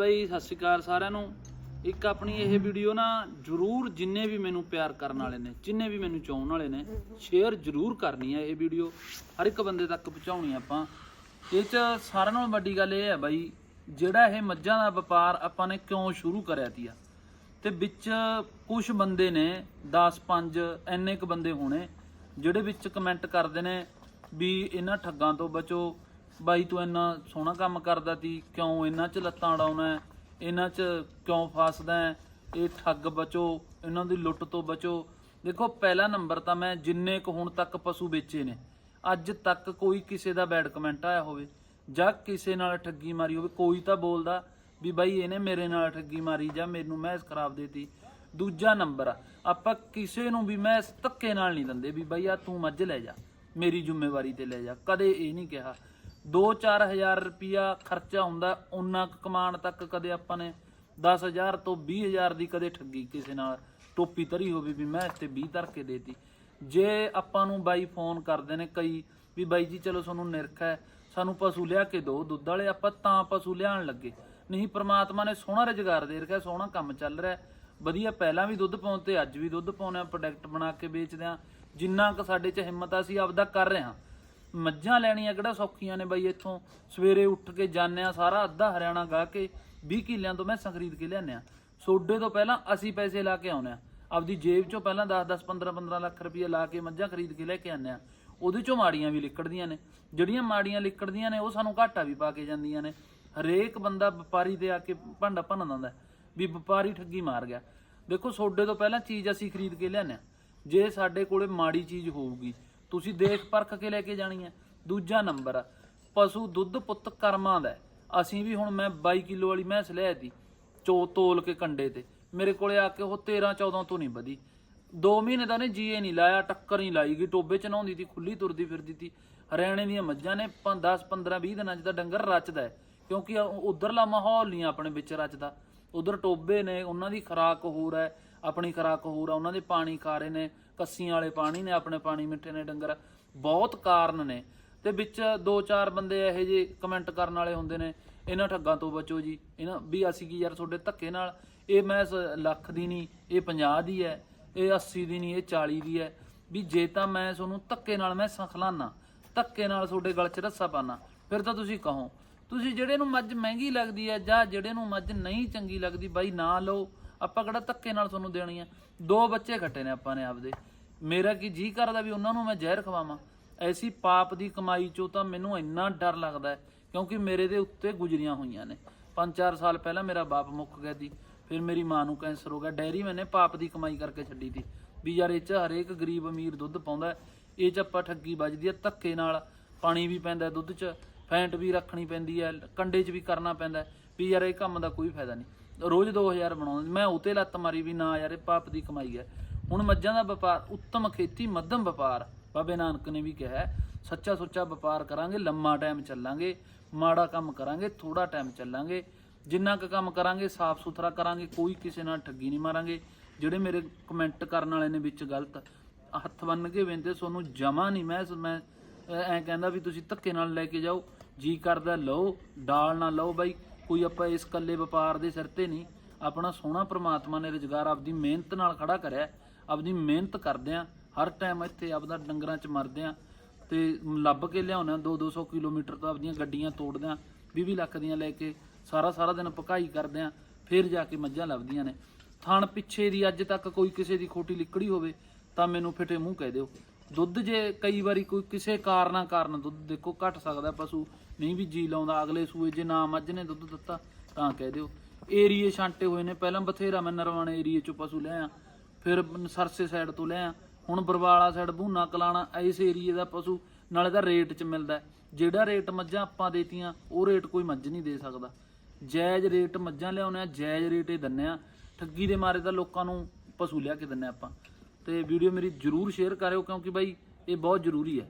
ਬਾਈ, ਸਤਿ ਸ਼੍ਰੀ ਅਕਾਲ ਸਾਰਿਆਂ ਨੂੰ। ਇੱਕ ਆਪਣੀ ਇਹ ਵੀਡੀਓ ਨਾ ਜਰੂਰ ਜਿੰਨੇ ਵੀ ਮੈਨੂੰ ਪਿਆਰ ਕਰਨ ਵਾਲੇ ਨੇ, ਜਿੰਨੇ ਵੀ ਮੈਨੂੰ ਚਾਹਣ ਵਾਲੇ ਨੇ, ਸ਼ੇਅਰ ਜਰੂਰ ਕਰਨੀ ਹੈ ਇਹ ਵੀਡੀਓ। ਹਰ ਇੱਕ ਬੰਦੇ ਤੱਕ ਪਹੁੰਚਾਉਣੀ ਆਪਾਂ। ਇਹ ਚ ਸਾਰਿਆਂ ਨਾਲੋਂ ਵੱਡੀ ਗੱਲ ਇਹ ਹੈ ਬਾਈ, ਜਿਹੜਾ ਇਹ ਮੱਝਾਂ ਦਾ ਵਪਾਰ ਆਪਾਂ ਨੇ ਕਿਉਂ ਸ਼ੁਰੂ ਕਰਿਆ ਤੀਆ ਤੇ ਵਿੱਚ ਕੁਝ ਬੰਦੇ ਨੇ 10 5 ਐਨੇ ਕ ਬੰਦੇ ਹੋਣੇ, ਜਿਹੜੇ ਵਿੱਚ ਕਮੈਂਟ ਕਰਦੇ ਨੇ ਵੀ ਇਹਨਾਂ ਠੱਗਾਂ ਤੋਂ ਬਚੋ ਬਾਈ ਤੂੰ ਇੰਨਾ ਸੋਹਣਾ ਕੰਮ ਕਰਦਾ ਤੀ ਕਿਉਂ ਇਹਨਾਂ 'ਚ ਲੱਤਾਂ ਅੜਾਉਣਾ ਇਹਨਾਂ 'ਚ ਕਿਉਂ ਫਸਦਾ ਇਹ ਠੱਗ ਬਚੋ ਇਹਨਾਂ ਦੀ ਲੁੱਟ ਤੋਂ ਬਚੋ। ਦੇਖੋ ਪਹਿਲਾ ਨੰਬਰ ਤਾਂ ਮੈਂ ਜਿੰਨੇ ਕੁ ਹੁਣ ਤੱਕ ਪਸ਼ੂ ਵੇਚੇ ਨੇ ਅੱਜ ਤੱਕ ਕੋਈ ਕਿਸੇ ਦਾ ਬੈਡ ਕਮੈਂਟ ਆਇਆ ਹੋਵੇ ਜਾਂ ਕਿਸੇ ਨਾਲ ਠੱਗੀ ਮਾਰੀ ਹੋਵੇ ਕੋਈ ਤਾਂ ਬੋਲਦਾ ਵੀ ਬਾਈ ਇਹਨੇ ਮੇਰੇ ਨਾਲ ਠੱਗੀ ਮਾਰੀ ਜਾਂ ਮੈਨੂੰ ਮਹਿਸ ਖਰਾਬ ਦੇਤੀ ਦੂਜਾ ਨੰਬਰ ਆ, ਆਪਾਂ ਕਿਸੇ ਨੂੰ ਵੀ ਮੈਸ ਧੱਕੇ ਨਾਲ ਨਹੀਂ ਦਿੰਦੇ ਵੀ ਬਾਈ ਆ ਤੂੰ ਮੱਝ ਲੈ ਜਾ ਮੇਰੀ ਜ਼ਿੰਮੇਵਾਰੀ ਤੇ ਲੈ ਜਾ ਕਦੇ ਇਹ ਨਹੀਂ ਕਿਹਾ। 2-4000 ਰੁਪਿਆ ਖਰਚਾ ਹੁੰਦਾ ਉਹਨਾਂ ਕੁ ਕਮਾਣ ਤੱਕ ਕਦੇ ਆਪਾਂ ਨੇ 10000 ਤੋਂ 20000 ਦੀ ਕਦੇ ਠੱਗੀ ਕਿਸੇ ਨਾਲ, ਟੋਪੀ ਧਰੀ ਹੋਵੇ ਵੀ ਮੈਂ ਤੇ 20 ਧਰ ਕੇ ਦੇਤੀ। ਜੇ ਆਪਾਂ ਨੂੰ ਬਾਈ ਫੋਨ ਕਰਦੇ ਨੇ ਕਈ ਵੀ ਬਾਈ ਜੀ, ਚਲੋ ਤੁਹਾਨੂੰ ਨਿਰਖ ਹੈ, ਸਾਨੂੰ ਪਸ਼ੂ ਲਿਆ ਕੇ ਦਿਓ ਦੁੱਧ ਵਾਲੇ ਆਪਾਂ ਤਾਂ ਪਸ਼ੂ ਲਿਆਉਣ ਲੱਗੇ। ਨਹੀਂ, ਪ੍ਰਮਾਤਮਾ ਨੇ ਸੋਹਣਾ ਰੁਜ਼ਗਾਰ ਦੇ ਰੱਖਿਆ, ਸੋਹਣਾ ਕੰਮ ਚੱਲ ਰਿਹਾ। ਵਧੀਆ, ਪਹਿਲਾਂ ਵੀ ਦੁੱਧ ਪਾਉਂ ਤੇ ਅੱਜ ਵੀ ਦੁੱਧ ਪਾਉਂਦੇ ਆ ਪ੍ਰੋਡਕਟ ਬਣਾ ਕੇ ਵੇਚਦੇ ਆ ਜਿੰਨਾ ਕੁ ਸਾਡੇ 'ਚ ਹਿੰਮਤ ਆ, ਅਸੀਂ ਆਪਦਾ ਕਰ ਰਹੇ ਹਾਂ। ਮੱਝਾਂ ਲੈਣੀਆਂ ਕਿਹੜਾ ਸੌਖੀਆਂ ਨੇ ਬਾਈ ਇੱਥੋਂ? ਸਵੇਰੇ ਉੱਠ ਕੇ ਜਾਂਦੇ ਆ ਸਾਰਾ ਅੱਧਾ ਹਰਿਆਣਾ ਗਾ ਕੇ 20 ਕਿੱਲਿਆਂ ਤੋਂ ਮੈਂ ਖਰੀਦ ਕੇ ਲਿਆਉਂਦੇ ਆ ਸੋਡੇ ਤੋਂ ਪਹਿਲਾਂ ਅਸੀਂ ਪੈਸੇ ਲਾ ਕੇ ਆਉਂਦੇ ਆ ਆਪਦੀ ਜੇਬ ਚੋਂ ਪਹਿਲਾਂ 10 10 15 15 ਲੱਖ ਰੁਪਏ ਲਾ ਕੇ ਮੱਝਾਂ ਖਰੀਦ ਕੇ ਲੈ ਕੇ ਆਉਂਦੇ ਆ ਉਹਦੇ ਚੋਂ ਮਾੜੀਆਂ ਵੀ ਲਿਕੜਦੀਆਂ ਨੇ। ਜਿਹੜੀਆਂ ਮਾੜੀਆਂ ਲਿਕੜਦੀਆਂ ਨੇ, ਉਹ ਸਾਨੂੰ ਘਾਟਾ ਵੀ ਪਾ ਕੇ ਜਾਂਦੀਆਂ ਨੇ। ਹਰੇਕ ਬੰਦਾ ਵਪਾਰੀ ਤੇ ਆ ਕੇ ਭਾਂਡਾ ਭੰਨ ਦਿੰਦਾ ਵੀ ਵਪਾਰੀ ਠੱਗੀ ਮਾਰ ਗਿਆ। ਦੇਖੋ, ਸੋਡੇ ਤੋਂ ਪਹਿਲਾਂ ਚੀਜ਼ ਅਸੀਂ ਖਰੀਦ ਕੇ ਲਿਆਉਂਦੇ ਆ ਜੇ ਸਾਡੇ ਕੋਲੇ ਮਾੜੀ ਚੀਜ਼ ਹੋਊਗੀ ਤੁਸੀਂ ਦੇਖ ਪਰਖ ਕੇ ਲੈ ਕੇ ਜਾਣੀ ਹੈ। ਦੂਜਾ ਨੰਬਰ ਆ ਪਸ਼ੂ ਦੁੱਧ ਪੁੱਤ ਕਰਮਾਂ ਦਾ ਅਸੀਂ ਵੀ ਹੁਣ ਮੈਂ 22 ਕਿਲੋ ਵਾਲੀ ਮੈਂਸ ਲੈ ਤੀ ਚੋ ਤੋਲ ਕੇ ਕੰਡੇ ਤੇ। ਮੇਰੇ ਕੋਲੇ ਆ ਕੇ ਉਹ 13 14 ਤੋਂ ਨਹੀਂ ਵਧੀ। 2 ਮਹੀਨੇ ਦਾ ਨੇ ਜੀਏ ਨਹੀਂ ਲਾਇਆ, ਟੱਕਰ ਨਹੀਂ ਲਾਈ ਗਈ, ਟੋਬੇ ਚ ਨਹਾਉਂਦੀ ਤੀ ਖੁੱਲੀ ਤੁਰਦੀ ਫਿਰਦੀ ਤੀ। ਹਰਿਆਣੇ ਦੀਆਂ ਮੱਝਾਂ ਨੇ 10 15 20 ਦਿਨਾਂ ਚ ਤਾਂ ਡੰਗਰ ਰਚਦਾ ਹੈ। ਕਿਉਂਕਿ ਉਧਰਲਾ ਮਾਹੌਲ ਨਹੀਂ ਆਪਣੇ ਵਿੱਚ ਰਚਦਾ। ਉਧਰ ਟੋਬੇ ਨੇ, ਉਹਨਾਂ ਦੀ ਖਰਾਕ ਹੋਰ ਹੈ। ਆਪਣੀ ਖਰਾਕ ਹੋਰ ਆ, ਉਹਨਾਂ ਦੇ ਪਾਣੀ ਖਾਰੇ ਨੇ, ਕੱਸੀਆਂ ਵਾਲੇ ਪਾਣੀ ਨੇ, ਆਪਣੇ ਪਾਣੀ ਮਿੱਠੇ ਨੇ ਡੰਗਰ। ਬਹੁਤ ਕਾਰਨ ਨੇ। ਤੇ ਵਿੱਚ ਦੋ ਚਾਰ ਬੰਦੇ ਇਹੋ ਜਿਹੇ ਕਮੈਂਟ ਕਰਨ ਵਾਲੇ ਹੁੰਦੇ ਨੇ, ਇਹਨਾਂ ਠੱਗਾਂ ਤੋਂ ਬਚੋ ਜੀ। ਇਹਨਾਂ ਵੀ ਅਸੀਂ ਕੀ ਯਾਰ ਤੁਹਾਡੇ ਧੱਕੇ ਨਾਲ? ਇਹ ਮੈਂ ਲੱਖ ਦੀ ਨਹੀਂ, ਇਹ 50 ਦੀ ਹੈ, ਇਹ 80 ਦੀ ਨਹੀਂ, ਇਹ 40 ਦੀ ਹੈ। ਵੀ ਜੇ ਤਾਂ ਮੈਂ ਤੁਹਾਨੂੰ ਧੱਕੇ ਨਾਲ ਮੈਂ ਸਖਲਾਨਾ ਧੱਕੇ ਨਾਲ ਤੁਹਾਡੇ ਗਲ 'ਚ ਰੱਸਾ ਪਾਣਾ ਫਿਰ ਤਾਂ ਤੁਸੀਂ ਕਹੋ। ਤੁਸੀਂ ਜਿਹੜੇ ਨੂੰ ਮੱਝ ਮਹਿੰਗੀ ਲੱਗਦੀ ਹੈ ਜਾਂ ਜਿਹੜੇ ਨੂੰ ਮੱਝ ਨਹੀਂ ਚੰਗੀ ਲੱਗਦੀ, ਬਾਈ ਨਾ ਲਓ। ਆਪਾਂ ਕਿਹੜਾ ਧੱਕੇ ਨਾਲ ਤੁਹਾਨੂੰ ਦੇਣੀ ਹੈ ਦੋ ਬੱਚੇ ਖੱਟੇ ਨੇ ਆਪਾਂ ਨੇ ਆਪਦੇ। ਮੇਰਾ ਕੀ ਜੀ ਕਰਦਾ ਵੀ ਉਹਨਾਂ ਨੂੰ ਮੈਂ ਜ਼ਹਿਰ ਖਵਾਵਾਂ? ਐਸੀ ਪਾਪ ਦੀ ਕਮਾਈ ਚੋਂ ਤਾਂ ਮੈਨੂੰ ਇੰਨਾ ਡਰ ਲੱਗਦਾ ਕਿਉਂਕਿ ਮੇਰੇ ਦੇ ਉੱਤੇ ਗੁਜ਼ਰੀਆਂ ਹੋਈਆਂ ਨੇ। 5-4 ਸਾਲ ਪਹਿਲਾਂ ਮੇਰਾ ਬਾਪ ਮੁੱਕ ਗਿਆ ਸੀ, ਫਿਰ ਮੇਰੀ ਮਾਂ ਨੂੰ ਕੈਂਸਰ ਹੋ ਗਿਆ। ਡੈਰੀ ਮੈਨੇ ਪਾਪ ਦੀ ਕਮਾਈ ਕਰਕੇ ਛੱਡੀ ਤੀ ਵੀ ਯਾਰ ਇਹ ਚ ਹਰੇਕ ਗਰੀਬ ਅਮੀਰ ਦੁੱਧ ਪਾਉਂਦਾ ਇਹ ਚ ਆਪਾਂ ਠੱਗੀ ਵੱਜਦੀ ਹੈ ਧੱਕੇ ਨਾਲ। ਪਾਣੀ ਵੀ ਪੈਂਦਾ ਦੁੱਧ ਚ, ਫੈਂਟ ਵੀ ਰੱਖਣੀ ਪੈਂਦੀ ਹੈ, ਕੰਡੇ 'ਚ ਵੀ ਕਰਨਾ ਪੈਂਦਾ ਵੀ ਯਾਰ ਇਹ ਕੰਮ ਦਾ ਕੋਈ ਫਾਇਦਾ ਨਹੀਂ। ਰੋਜ਼ 2000 ਬਣਾਉਂਦਾ ਮੈਂ ਉਤੇ ਲੱਤ ਮਾਰੀ ਵੀ ਨਾ ਯਾਰ, ਇਹ ਪਾਪ ਦੀ ਕਮਾਈ ਹੈ। ਹੁਣ ਮੱਝਾਂ ਦਾ ਵਪਾਰ, ਉੱਤਮ ਖੇਤੀ, ਮੱਧਮ ਵਪਾਰ, ਬਾਬੇ ਨਾਨਕ ਨੇ ਵੀ ਕਿਹਾ ਸੱਚਾ ਸੁੱਚਾ ਵਪਾਰ ਕਰਾਂਗੇ, ਲੰਮਾ ਟਾਈਮ ਚੱਲਾਂਗੇ, ਮਾੜਾ ਕੰਮ ਕਰਾਂਗੇ ਥੋੜਾ ਟਾਈਮ ਚੱਲਾਂਗੇ, ਜਿੰਨਾ ਕੁ ਕੰਮ ਕਰਾਂਗੇ, ਸਾਫ਼ ਸੁਥਰਾ ਕਰਾਂਗੇ, ਕੋਈ ਕਿਸੇ ਨਾਲ ਠੱਗੀ ਨਹੀਂ ਮਾਰਾਂਗੇ। ਜਿਹੜੇ ਮੇਰੇ ਕਮੈਂਟ ਕਰਨ ਵਾਲੇ ਨੇ ਵਿੱਚ ਗਲਤ, ਹੱਥ ਬੰਨ ਕੇ ਵੇਂਦੇ ਤੁਹਾਨੂੰ ਜਮਾ ਨਹੀਂ, ਮੈਂ ਮੈਂ, ਐ ਕਹਿੰਦਾ ਵੀ ਤੁਸੀਂ ਧੱਕੇ ਨਾਲ ਲੈ ਕੇ ਜਾਓ, ਜੀ ਕਰਦਾ ਲਓ, ਡਾਲ ਨਾ ਲਓ ਬਾਈ। ਕੋਈ ਆਪਾਂ ਇਸ ਕੱਲੇ ਵਪਾਰ ਦੇ ਸਿਰ ਤੇ ਨਹੀਂ, ਆਪਣਾ ਸੋਹਣਾ ਪ੍ਰਮਾਤਮਾ ਨੇ ਰੁਜ਼ਗਾਰ ਆਪਦੀ ਮਿਹਨਤ ਨਾਲ ਖੜਾ ਕਰਿਆ, ਆਪਦੀ ਮਿਹਨਤ ਕਰਦੇ ਆ, ਹਰ ਟਾਈਮ ਇੱਥੇ ਆਪਦਾ ਡੰਗਰਾਂ 'ਚ ਮਰਦੇ ਆ ਤੇ ਲੱਭ ਕੇ ਲਿਆਉਣਾ 2-200 ਕਿਲੋਮੀਟਰ ਤੋਂ ਆਪਦੀਆਂ ਗੱਡੀਆਂ ਤੋੜਦੇ ਆ 20 ਲੱਖ ਦੀਆਂ ਲੈ ਕੇ ਸਾਰਾ ਸਾਰਾ ਦਿਨ ਪਕਾਈ ਕਰਦੇ ਆ, ਫਿਰ ਜਾ ਕੇ ਮੱਝਾਂ ਲੱਭਦੀਆਂ ਨੇ। ਥਣ ਪਿੱਛੇ ਦੀ ਅੱਜ ਤੱਕ ਕੋਈ ਕਿਸੇ ਦੀ ਖੋਟੀ ਲਿਕੜੀ ਹੋਵੇ, ਤਾਂ ਮੈਨੂੰ ਫਿਟੇ ਮੂੰਹ ਕਹਿ ਦਿਓ। ਦੁੱਧ ਜੇ ਕਈ ਵਾਰੀ ਕੋਈ ਕਿਸੇ ਕਾਰਨਾਂ ਕਾਰਨ ਦੁੱਧ ਦੇਖੋ ਘਟ ਸਕਦਾ ਪਸ਼ੂ, ਨਹੀਂ ਵੀ ਜੀ ਲਾਉਂਦਾ, ਅਗਲੇ ਸੂਏ ਜੇ ਨਾ ਮੱਝ ਨੇ ਦੁੱਧ ਦਿੱਤਾ, ਤਾਂ ਕਹਿ ਦਿਓ। ਏਰੀਏ ਛਾਂਟੇ ਹੋਏ ਨੇ, ਪਹਿਲਾਂ ਬਥੇਰਾ ਮੈਂ ਨਰਵਾਣੇ ਏਰੀਏ ਚੋਂ ਪਸ਼ੂ ਲੈ ਲਿਆ ਫਿਰ ਸਰਸੇ ਸਾਈਡ ਤੋਂ ਲੈ ਲਿਆ ਹੁਣ ਬਰਵਾਲਾ ਸਾਈਡ, ਬੂਨਾ ਕਲਾਣਾ, ਇਸ ਏਰੀਏ ਦਾ ਪਸ਼ੂ, ਨਾਲੇ ਦਾ ਰੇਟ 'ਚ ਮਿਲਦਾ ਜਿਹੜਾ ਰੇਟ ਮੱਝਾਂ ਆਪਾਂ ਦੇਤੀਆਂ, ਉਹ ਰੇਟ ਕੋਈ ਮੱਝ ਨਹੀਂ ਦੇ ਸਕਦਾ। ਜਾਇਜ਼ ਰੇਟ ਮੱਝਾਂ ਲਿਆਉਣੇ ਆ, ਜਾਇਜ਼ ਰੇਟ ਹੀ ਦਿੰਨੇ ਆ। ਠੱਗੀ ਦੇ ਮਾਰੇ ਤਾਂ ਲੋਕਾਂ ਨੂੰ ਪਸ਼ੂ ਲਿਆ ਕੇ ਦਿੰਨੇ ਆਪਾਂ। ਤੇ ਵੀਡੀਓ ਮੇਰੀ ਜਰੂਰ ਸ਼ੇਅਰ ਕਰਿਓ ਕਿਉਂਕਿ ਬਾਈ ਇਹ ਬਹੁਤ ਜ਼ਰੂਰੀ ਹੈ।